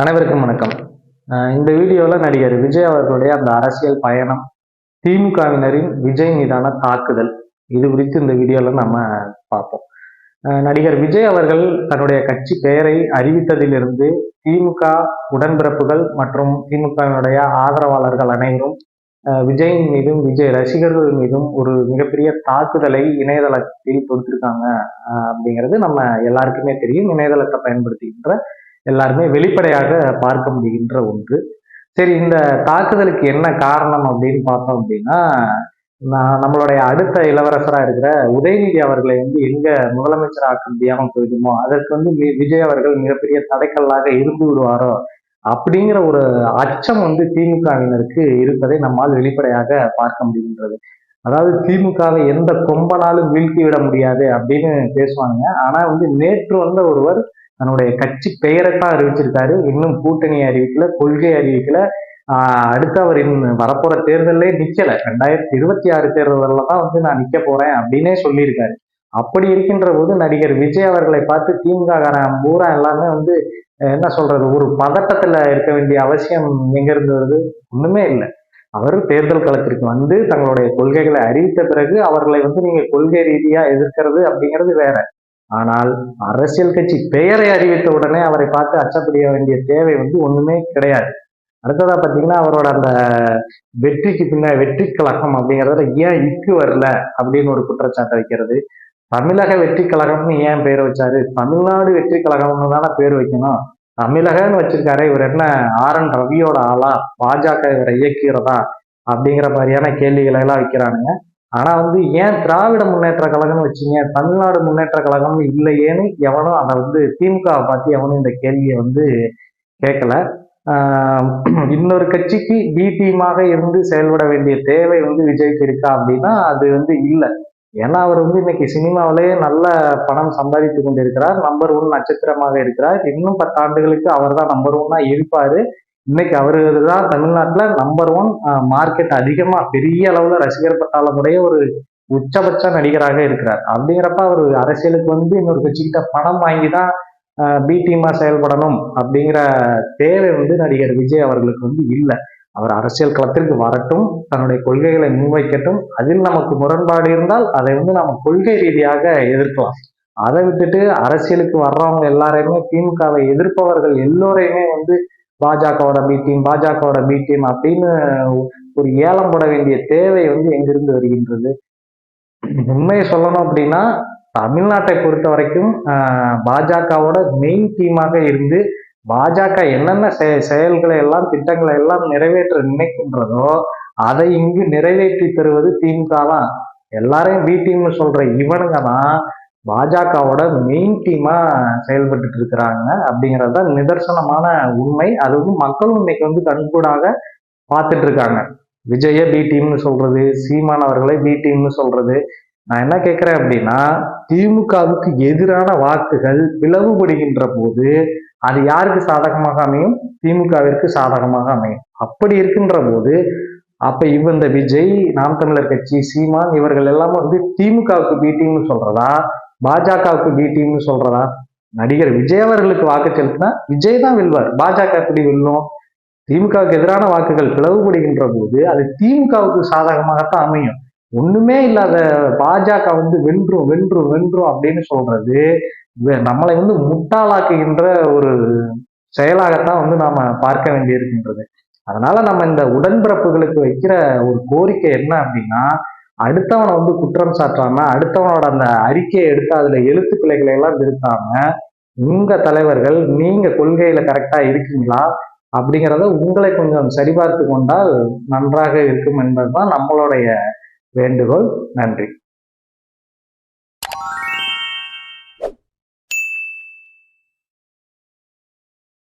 அனைவருக்கும் வணக்கம். இந்த வீடியோவில் நடிகர் விஜய் அவர்களுடைய அந்த அரசியல் பயணம் திமுகவினரின் விஜய் மீதான தாக்குதல் இது குறித்து இந்த வீடியோவில் நம்ம பார்ப்போம். நடிகர் விஜய் அவர்கள் தன்னுடைய கட்சி பெயரை அறிவித்ததிலிருந்து திமுக உடன்பிறப்புகள் மற்றும் திமுகவினுடைய ஆதரவாளர்கள் அனைவரும் விஜயின் மீதும் விஜய் ரசிகர்கள் மீதும் ஒரு மிகப்பெரிய தாக்குதலை இணையதளத்தில் தொடுத்திருக்காங்க அப்படிங்கிறது நம்ம எல்லாருக்குமே தெரியும். இணையதளத்தை பயன்படுத்துகின்ற எல்லாருமே வெளிப்படையாக பார்க்க முடிகின்ற ஒன்று. சரி இந்த தாக்குதலுக்கு என்ன காரணம் அப்படின்னு பார்த்தோம் அப்படின்னா நம்மளுடைய அடுத்த இளவரசராக இருக்கிற உதயநிதி அவர்களை வந்து எங்க முதலமைச்சர் ஆக்க முடியாமல் போயிடுமோ அதற்கு வந்து விஜய் அவர்கள் மிகப்பெரிய தடைக்கல்லாக இருந்து விடுவாரோ அப்படிங்கிற ஒரு அச்சம் வந்து திமுகவினருக்கு இருப்பதை நம்மால் வெளிப்படையாக பார்க்க முடிகின்றது. அதாவது திமுகவை எந்த கொம்பனாலும் வீழ்த்தி விட முடியாது அப்படின்னு பேசுவாங்க. ஆனா வந்து நேற்று வந்த ஒருவர் தன்னுடைய கட்சி பெயரைத்தான் அறிவிச்சிருக்காரு. இன்னும் கூட்டணி அறிவிக்கல கொள்கை அறிவிக்கல. அடுத்து அவர் இன்னும் வரப்போற தேர்தலே நிக்கல. ரெண்டாயிரத்தி இருபத்தி ஆறு தேர்தலில் தான் வந்து நான் நிக்க போறேன் அப்படின்னே சொல்லியிருக்காரு. அப்படி இருக்கின்ற போது நடிகர் விஜய் அவர்களை பார்த்து திமுக பூரா எல்லாமே வந்து என்ன சொல்றது ஒரு பதட்டத்துல இருக்க வேண்டிய அவசியம் எங்க இருந்து வருது? ஒண்ணுமே இல்லை. அவர் தேர்தல் களத்திற்கு வந்து தங்களுடைய கொள்கைகளை அறிவித்த பிறகு அவர்களை வந்து நீங்க கொள்கை ரீதியா எதிர்க்கிறது அப்படிங்கிறது வேற. ஆனால் அரசியல் கட்சி பெயரை அறிவித்த உடனே அவரை பார்த்து அச்சப்படிய வேண்டிய தேவை வந்து ஒண்ணுமே கிடையாது. அடுத்ததா பாத்தீங்கன்னா அவரோட அந்த வெற்றிக்கு பின்ன வெற்றி கழகம் அப்படிங்கிறத ஏன் இக்கு வரல அப்படின்னு ஒரு குற்றச்சாட்டை வைக்கிறது. தமிழக வெற்றி கழகம்னு ஏன் பேர் வச்சாரு? தமிழ்நாடு வெற்றி கழகம்னு தானே பேர் வைக்கணும். தமிழகன்னு வச்சிருக்காரு இவர் என்ன ஆர் என் ரவியோட ஆளா? பாஜக இவரை இயக்கிறதா அப்படிங்கிற மாதிரியான கேள்விகளை எல்லாம் வைக்கிறானுங்க. ஆனா வந்து ஏன் திராவிட முன்னேற்ற கழகம்னு வச்சீங்க? தமிழ்நாடு முன்னேற்ற கழகம் இல்லையேன்னு எவனும் அதை வந்து திமுகவை பார்த்து எவனும் இந்த கேள்வியை வந்து கேட்கல இன்னொரு கட்சிக்கு பி டீமாக இருந்து செயல்பட வேண்டிய தேவை வந்து விஜய்க்கு இருக்கா அப்படின்னா அது வந்து இல்லை. ஏன்னா அவர் வந்து இன்னைக்கு சினிமாவிலேயே நல்ல பணம் சம்பாதித்து கொண்டிருக்கிறார். நம்பர் ஒன் நட்சத்திரமாக இருக்கிறார். இன்னும் பத்தாண்டுகளுக்கு அவர் தான் நம்பர் ஒன்னா இருப்பாரு. இன்னைக்கு அவரு தான் தமிழ்நாட்டில் நம்பர் ஒன் மார்க்கெட் அதிகமாக பெரிய அளவில் ரசிகர் பட்டாளமுடைய ஒரு உச்சபட்ச நடிகராக இருக்கிறார். அப்படிங்கிறப்ப அவர் அரசியலுக்கு வந்து இன்னொரு கட்சிக்கிட்ட பணம் வாங்கி தான் பி டீமா செயல்படணும் அப்படிங்கிற தேவை வந்து நடிகர் விஜய் அவர்களுக்கு வந்து இல்லை. அவர் அரசியல் களத்திற்கு வரட்டும் தன்னுடைய கொள்கைகளை முன்வைக்கட்டும் அதில் நமக்கு முரண்பாடு இருந்தால் அதை வந்து நம்ம கொள்கை ரீதியாக எதிர்க்கலாம். அதை விட்டுட்டு அரசியலுக்கு வர்றவங்க எல்லாரையுமே திமுகவை எதிர்ப்பவர்கள் எல்லோரையுமே வந்து பாஜகவோட பி டீம் பாஜகவோட பி டீம் அப்படின்னு ஒரு ஏலம் போட வேண்டிய தேவை வந்து எங்கிருந்து வருகின்றது? உண்மையை சொல்லணும் அப்படின்னா தமிழ்நாட்டை பொறுத்த வரைக்கும் பாஜகவோட மெயின் டீமாக இருந்து பாஜக என்னென்ன செயல்களை எல்லாம் திட்டங்களை எல்லாம் நிறைவேற்ற நினைக்கின்றதோ அதை இங்கு நிறைவேற்றி தருவது திமுக தான். எல்லாரையும் பி டீம்னு சொல்ற இவனுங்க தான் பாஜகவோட மெயின் டீமா செயல்பட்டு இருக்கிறாங்க அப்படிங்கிறது தான் நிதர்சனமான உண்மை. அது வந்து மக்களும் இன்னைக்கு வந்து கண்கூடாக பார்த்துட்டு இருக்காங்க. விஜய பி டீம்னு சொல்றது சீமான் அவர்களை பி டீம்னு சொல்றது. நான் என்ன கேட்கிறேன் அப்படின்னா திமுகவுக்கு எதிரான வாக்குகள் பிளவுபடுகின்ற போது அது யாருக்கு சாதகமாக அமையும்? திமுகவிற்கு சாதகமாக அமையும். அப்படி இருக்கின்ற போது அப்ப இவ இந்த விஜய் நாம் தமிழர் கட்சி சீமான் இவர்கள் எல்லாம் வந்து திமுகவுக்கு பீட்டிங்னு டீம்னு சொல்றதா? பாஜகவுக்கு பி டீம்னு சொல்றதா? நடிகர் விஜய் அவர்களுக்கு வாக்கு செலுத்தினா விஜய் தான் வெல்வார். பாஜக எப்படி வெல்லும்? திமுகவுக்கு எதிரான வாக்குகள் பிளவுபடுகின்ற போது அது திமுகவுக்கு சாதகமாகத்தான் அமையும். ஒண்ணுமே இல்லாத பாஜக வந்து வென்றும் வென்றும் வென்றும் அப்படின்னு சொல்றது நம்மளை வந்து முட்டாளாக்குகின்ற ஒரு செயலாகத்தான் வந்து நாம பார்க்க வேண்டியிருக்கின்றது. அதனால நம்ம இந்த உடன்பிறப்புகளுக்கு வைக்கிற ஒரு கோரிக்கை என்ன அப்படின்னா அடுத்தவனை வந்து குற்றம் சாட்டாம அடுத்தவனோட அந்த அறிக்கையை எடுத்து அதுல எழுத்து பிள்ளைகளை எல்லாம் திருத்தாம உங்க தலைவர்கள் நீங்க கொள்கையில கரெக்டா இருக்கீங்களா? அப்படிங்கிறத உங்களை கொஞ்சம் சரிபார்த்து கொண்டால் நன்றாக இருக்கும் என்பதுதான் நம்மளுடைய வேண்டுகோள். நன்றி.